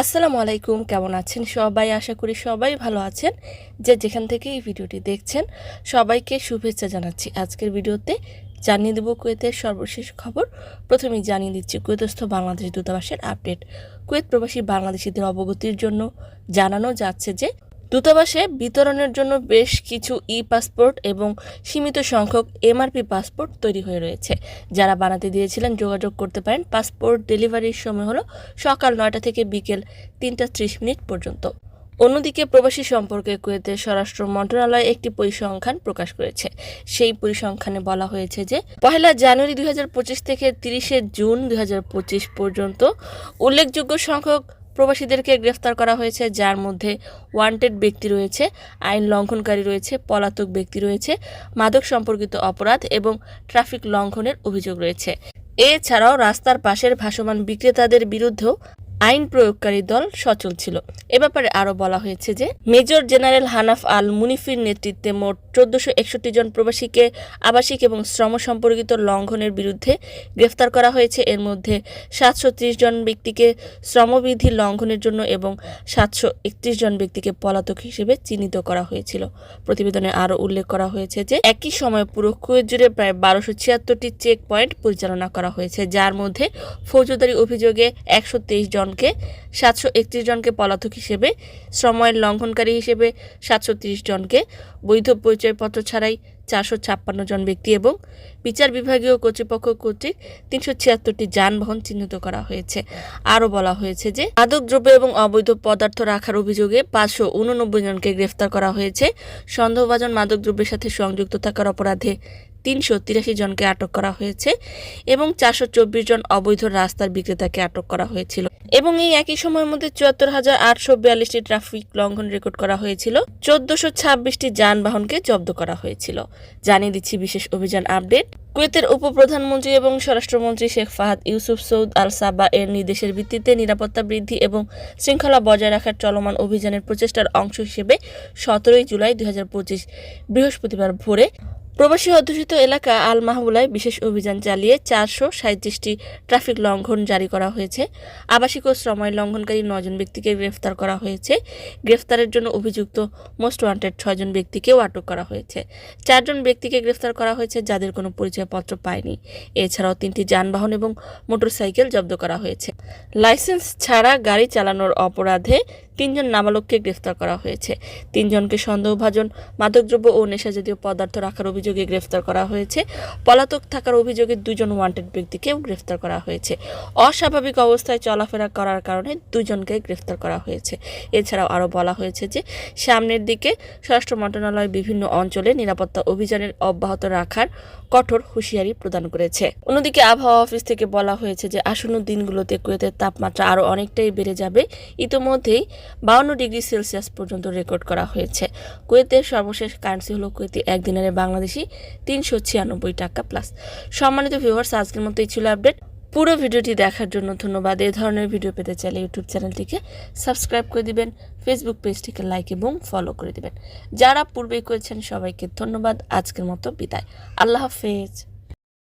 আসসালামু আলাইকুম, কেমন আছেন সবাই? আশা করি সবাই ভালো আছেন। যে যেখান থেকে এই ভিডিওটি দেখছেন, সবাইকে শুভেচ্ছা জানাচ্ছি। আজকের ভিডিওতে জানিয়ে দেব কুয়েতের সর্বশেষ খবর। প্রথমেই জানিয়ে দিচ্ছি, কুয়েতস্থ বাংলাদেশ দূতাবাসের আপডেট। কুয়েত প্রবাসী বাংলাদেশিদের অবগতির জন্য জানানো যাচ্ছে যে দূতাবাসে বিতরণের জন্য বেশ কিছু ই পাসপোর্ট এবং সীমিত সংখ্যক এমআরপি পাসপোর্ট তৈরি হয়ে রয়েছে। যারা বানাতে দিয়েছিলেন যোগাযোগ করতে পারেন। পাসপোর্ট ডেলিভারির সময় হলো সকাল নয়টা থেকে বিকেল তিনটা ত্রিশ মিনিট পর্যন্ত। অন্যদিকে প্রবাসী সম্পর্কে কুয়েতের স্বরাষ্ট্র মন্ত্রণালয় একটি পরিসংখ্যান প্রকাশ করেছে। সেই পরিসংখ্যানে বলা হয়েছে যে, পহেলা জানুয়ারি দুই হাজার পঁচিশ থেকে তিরিশে জুন দুই হাজার পঁচিশ পর্যন্ত উল্লেখযোগ্য সংখ্যক প্রবাসীদেরকে গ্রেফতার করা হয়েছে, যার মধ্যে ওয়ান্টেড ব্যক্তি রয়েছে, আইন লঙ্ঘনকারী রয়েছে, পলাতক ব্যক্তি রয়েছে, মাদক সম্পর্কিত অপরাধ এবং ট্রাফিক লঙ্ঘনের অভিযোগ রয়েছে। এছাড়াও রাস্তার পাশের ভাসমান বিক্রেতাদের বিরুদ্ধেও আইন প্রয়োগকারী দল সচল ছিল। এ ব্যাপারে আরও বলা হয়েছে যে, মেজর জেনারেল হানাফ আল মুনিফির নেতৃত্বে মোট চোদ্দশো একষট্টি জন প্রবাসীকে আবাসিক এবং শ্রম সম্পর্কিত লঙ্ঘনের বিরুদ্ধে গ্রেফতার করা হয়েছে। এর মধ্যে সাতশো ত্রিশ জন ব্যক্তিকে শ্রমবিধি লঙ্ঘনের জন্য এবং সাতশো একত্রিশ জন ব্যক্তিকে পলাতক হিসেবে চিহ্নিত করা হয়েছিল। প্রতিবেদনে আরও উল্লেখ করা হয়েছে যে, একই সময় পুরো কুয়েত জুড়ে প্রায় বারোশো ছিয়াত্তরটি চেক পয়েন্ট পরিচালনা করা হয়েছে, যার মধ্যে ফৌজদারি অভিযোগে একশো তেইশ জনকে, সাতশো একত্রিশ জনকে পলাতক হিসেবে শ্রমের লঙ্ঘনকারী হিসেবে সাতশো জনকে, বৈধ পরিচয়পত্র ছাড়াই চারশো ছাপ্পান্ন জন ব্যক্তি এবং বিচার বিভাগীয় কর্তৃপক্ষ কর্তৃক তিনশো ছিয়াত্তরটি যানবাহন চিহ্নিত করা হয়েছে। আরও বলা হয়েছে যে মাদকদ্রব্য এবং অবৈধ পদার্থ রাখার অভিযোগে পাঁচশো উননব্বই জনকে গ্রেফতার করা হয়েছে। সন্দেহভাজন মাদকদ্রব্যের সাথে সংযুক্ত থাকার অপরাধে তিনশো তিরাশি জনকে আটক করা হয়েছে এবং চারশো চব্বিশ জন অবৈধ রাস্তার বিক্রেতাকে আটক করা হয়েছিল। এবং এই একই সময়ের মধ্যে চুয়াত্তর হাজার আটশো বিয়াল্লিশটি ট্রাফিক লঙ্ঘন রেকর্ড করা হয়েছিল। চোদ্দশো ছাব্বিশটি যানবাহনকে জব্দ করা হয়েছিল। জানিয়ে দিচ্ছি বিশেষ অভিযান আপডেট। কুয়েতের উপপ্রধানমন্ত্রী এবং স্বরাষ্ট্রমন্ত্রী শেখ ফাহাদ ইউসুফ সৌদ আল সাবা এর নির্দেশের ভিত্তিতে নিরাপত্তা বৃদ্ধি এবং শৃঙ্খলা বজায় রাখার চলমান অভিযানের প্রচেষ্টার অংশ হিসেবে সতেরোই জুলাই দুই হাজার পঁচিশ বৃহস্পতিবার ভোরে প্রবাসী অধ্যুষিত এলাকা আল মাহবুলায় বিশেষ অভিযান চালিয়ে চারশো সাঁত্রিশটি ট্রাফিক লঙ্ঘন জারি করা হয়েছে। আবাসিক ও শ্রময় লঙ্ঘনকারী নজন ব্যক্তিকে গ্রেফতার করা হয়েছে। গ্রেফতারের জন্য অভিযুক্ত মোস্ট ওয়ান্টেড ছয়জন ব্যক্তিকেও আটক করা হয়েছে। চারজন ব্যক্তিকে গ্রেফতার করা হয়েছে যাদের কোনো পরিচয়পত্র পায়নি। এছাড়াও তিনটি যানবাহন এবং মোটরসাইকেল জব্দ করা হয়েছে। লাইসেন্স ছাড়া গাড়ি চালানোর অপরাধে তিনজন নাবালককে গ্রেফতার করা হয়েছে। তিনজনকে সন্দেহভাজন, মাদকদ্রব্য ও নেশাজাতীয় পদার্থ রাখার অভিযোগে গ্রেফতার করা হয়েছে। পলাতক থাকার অভিযোগে দুজন ওয়ান্টেড ব্যক্তিকেও গ্রেফতার করা হয়েছে। অস্বাভাবিক অবস্থায় চলাফেরা করার কারণে দুজনকে গ্রেফতার করা হয়েছে। এছাড়াও আরও বলা হয়েছে যে, সামনের দিকে স্বরাষ্ট্র মন্ত্রণালয় বিভিন্ন অঞ্চলে নিরাপত্তা অভিযানের অব্যাহত রাখার কঠোর হুঁশিয়ারি প্রদান করেছে। অন্যদিকে আবহাওয়া অফিস থেকে বলা হয়েছে যে, আসন্ন দিনগুলোতে কুয়েতের তাপমাত্রা আরও অনেকটাই বেড়ে যাবে। ইতোমধ্যেই বাউন্ন ডিগ্রি সেলসিয়াস পর্যন্ত রেকর্ড করা হয়েছে। কুয়েতের সর্বশেষ কারেন্সি হলো কুয়েতি একদিনের বাংলাদেশি তিনশো ছিয়ানব্বই টাকা প্লাস সম্মানিত ভিউয়ার্স আজকের মতো এই ছিল আপডেট। পুরো ভিডিওটি দেখার জন্য ধন্যবাদ। এই ধরনের ভিডিও পেতে চাইলে ইউটিউব চ্যানেলটিকে সাবস্ক্রাইব করে দিবেন ফেসবুক পেজটিকে লাইক এবং ফলো করে দিবেন। যারা পূর্বেই করেছেন, সবাইকে ধন্যবাদ। আজকের মতো বিদায়। আল্লাহ হাফেজ।